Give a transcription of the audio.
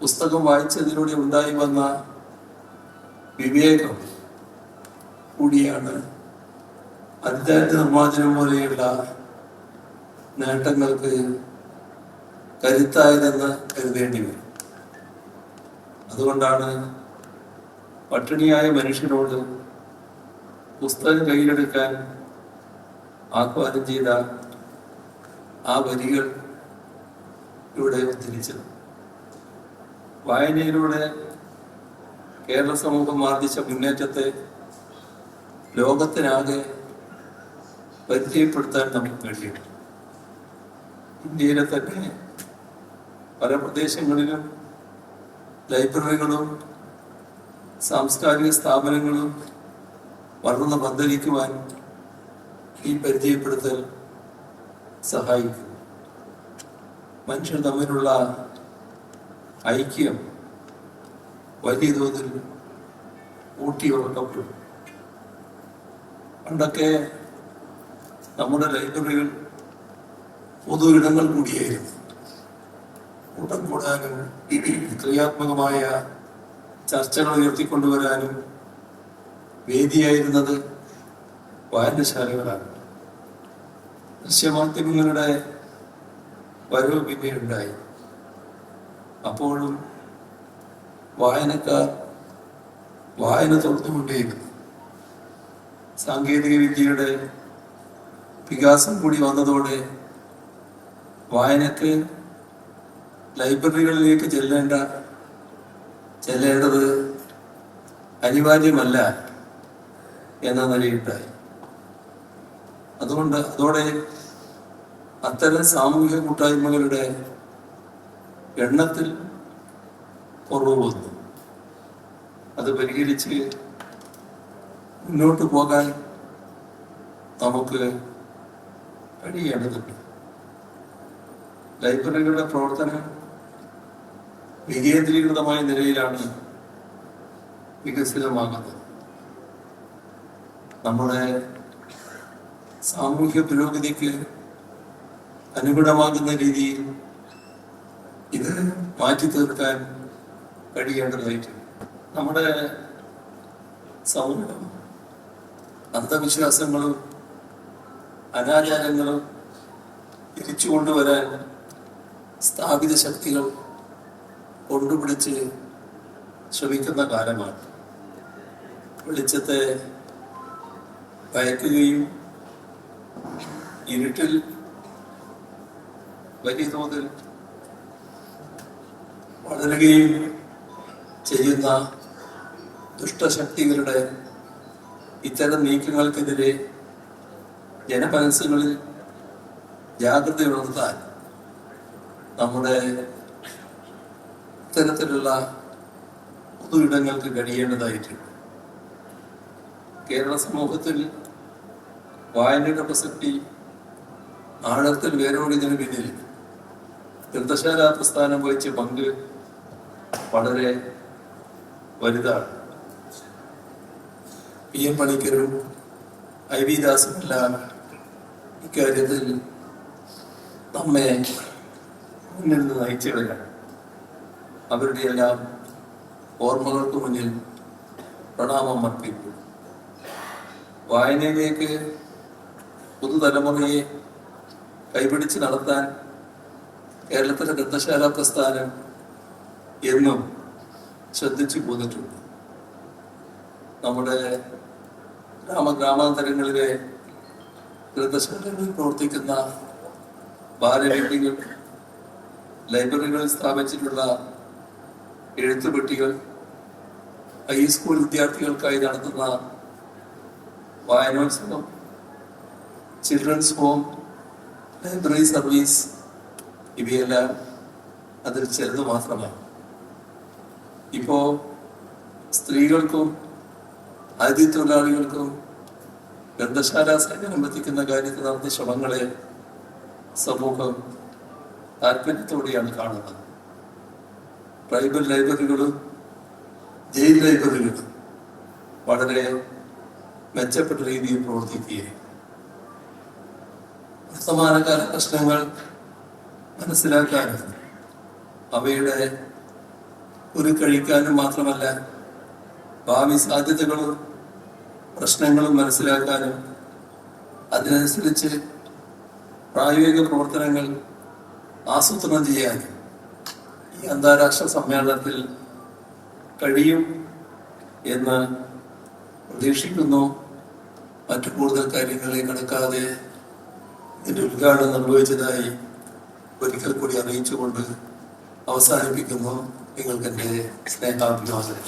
പുസ്തകം വായിച്ചതിലൂടെ ഉണ്ടായി വന്ന വിവേകം കൂടിയാണ് അധ്യാത്മ നിർമ്മാർജനം പോലെയുള്ള നേട്ടങ്ങൾക്ക് കരുത്തായതെന്ന് കരുതേണ്ടി വരും. അതുകൊണ്ടാണ് പട്ടിണിയായ മനുഷ്യനോട് പുസ്തകം കയ്യിലെടുക്കാൻ ആഹ്വാനം ചെയ്ത ആ വരികൾ ഇവിടെ ഉദ്ധരിച്ചത്. വായനയിലൂടെ കേരള സമൂഹം ആർജിച്ച മുന്നേറ്റത്തെ ലോകത്തിനാകെ പരിചയപ്പെടുത്താൻ നമുക്ക് കഴിയും ഇന്ത്യയിലെ തന്നെ പല പ്രദേശങ്ങളിലും ലൈബ്രറികളും സാംസ്കാരിക സ്ഥാപനങ്ങളും വളർന്ന് പന്തലിക്കുവാൻ ഈ പരിചയപ്പെടുത്തൽ സഹായിക്കും മനുഷ്യർ തമ്മിലുള്ള ഐക്യം വലിയ തോതിൽ ഊട്ടിയുറക്കപ്പെടും പണ്ടൊക്കെ നമ്മുടെ ലൈബ്രറികൾ പൊതു ഇടങ്ങൾ കൂടിയായിരുന്നു. കൂട്ടം കൂടാനും ക്രിയാത്മകമായ ചർച്ചകൾ ഉയർത്തിക്കൊണ്ടുവരാനും വേദിയായിരുന്നത് വായനശാലകളാണ്. ദൃശ്യമാധ്യമങ്ങളുടെ വരവ് പിന്നെ ഉണ്ടായി അപ്പോഴും വായനക്കാർ വായന തുറന്നുകൊണ്ടേയിരുന്നു. സാങ്കേതിക വിദ്യയുടെ വികാസം കൂടി വന്നതോടെ വായനക്ക് ലൈബ്രറികളിലേക്ക് ചെല്ലേണ്ട ചെല്ലേണ്ടത് അനിവാര്യമല്ല എന്ന നിലയുണ്ടായി അതുകൊണ്ട് അതോടെ അത്തരം സാമൂഹിക കൂട്ടായ്മകളുടെ എണ്ണത്തിൽ കുറവ് വന്നു. അത് പരിഹരിച്ച് മുന്നോട്ട് പോകാൻ നമുക്ക് കഴിയേണ്ടതുണ്ട്. ലൈബ്രറികളുടെ പ്രവർത്തനം വികേന്ദ്രീകൃതമായ നിലയിലാണ് വികസിതമാകുന്നത്. നമ്മുടെ സാമൂഹ്യ പുരോഗതിക്ക് അനുഗുണമാകുന്ന രീതിയിൽ ഇത് മാറ്റി തീർക്കാൻ കഴിയേണ്ടതായിട്ട് നമ്മുടെ സൗഹൃദം അന്ധവിശ്വാസങ്ങളും അനാചാരങ്ങളും തിരിച്ചു കൊണ്ടുവരാൻ സ്ഥാപിത ശക്തികൾ കൊണ്ടുപിടിച്ച് ശ്രമിക്കുന്ന കാലമാണ്. വെളിച്ചത്തെ ഭയക്കുകയും ഇരുട്ടിൽ വലിയ തോതിൽ വളരുകയും ചെയ്യുന്ന ദുഷ്ടശക്തികളുടെ ഇത്തരം നീക്കങ്ങൾക്കെതിരെ ജനമനസ്സുകളിൽ ജാഗ്രത ഉണർത്താൻ നമ്മുടെ ഇത്തരത്തിലുള്ള പൊതു ഇടങ്ങൾക്ക് കഴിയേണ്ടതായിട്ടുണ്ട്. കേരള സമൂഹത്തിൽ വായനയുടെ പ്രസക്തി ആഴത്തിൽ വേരോടിയതിനു പിന്നിൽ ഗ്രന്ഥശാല പ്രസ്ഥാനം വഹിച്ച പങ്ക് വളരെ വലുതാണ്. പി എം പണിക്കരും ഐ വി ദാസുമെല്ലാം ഇക്കാര്യത്തിൽ നമ്മെ മുന്നിൽ നിന്ന് നയിച്ചവരാണ് അവരുടെ എല്ലാം ഓർമ്മകൾക്ക് മുന്നിൽ പ്രണാമം അർപ്പിക്കും വായനയിലേക്ക് പുതുതലമുറയെ കൈപിടിച്ച് നടത്താൻ കേരളത്തിലെ ഗ്രന്ഥശാല പ്രസ്ഥാനം എന്നും ശ്രദ്ധിച്ചു പോന്നിട്ടുണ്ട്. നമ്മുടെ ഗ്രാമഗ്രാമാന്തരങ്ങളിലെ ഗ്രന്ഥശാലകളിൽ പ്രവർത്തിക്കുന്ന ബാലവീട്ടികൾ ലൈബ്രറികൾ സ്ഥാപിച്ചിട്ടുള്ള എഴുത്തുപെട്ടികൾ ഹൈസ്കൂൾ വിദ്യാർത്ഥികൾക്കായി നടത്തുന്ന വായനോത്സവം ചിൽഡ്രൻസ് ഹോം ലൈബ്രറി സർവീസ് ഇവയെല്ലാം അതിൽ ചെറുത് മാത്രമാണ്. ഇപ്പോ സ്ത്രീകൾക്കും അതിഥി തൊഴിലാളികൾക്കും ഗ്രന്ഥശാല സേവനം എത്തിക്കുന്ന കാര്യത്തിൽ നടത്തിയ ശ്രമങ്ങളെ സമൂഹം താല്പര്യത്തോടെയാണ് കാണുന്നത്. ട്രൈബൽ ലൈബ്രറികളും ജയിൽ ലൈബ്രറികളും വളരെ മെച്ചപ്പെട്ട രീതിയിൽ പ്രവർത്തിക്കുകയും വർത്തമാനകാല പ്രശ്നങ്ങൾ മനസ്സിലാക്കാനും അവയുടെ ഒരു കഴിക്കാനും മാത്രമല്ല ഭാവി സാധ്യതകളും പ്രശ്നങ്ങളും മനസ്സിലാക്കാനും അതിനനുസരിച്ച് പ്രായോഗിക പ്രവർത്തനങ്ങൾ ആസൂത്രണം ചെയ്യാനും ഈ അന്താരാഷ്ട്ര സമ്മേളനത്തിൽ കഴിയും എന്ന് പ്രതീക്ഷിക്കുന്നു. മറ്റു കൂടുതൽ കാര്യങ്ങളെ കണക്കാതെ ഇതിന്റെ ഉദ്ഘാടനം നിർവഹിച്ചതായി ഒരിക്കൽ കൂടി അറിയിച്ചുകൊണ്ട് അവസാനിപ്പിക്കുന്നു. நீங்கள் கண்டு ஸ்னேகா பிகாசன்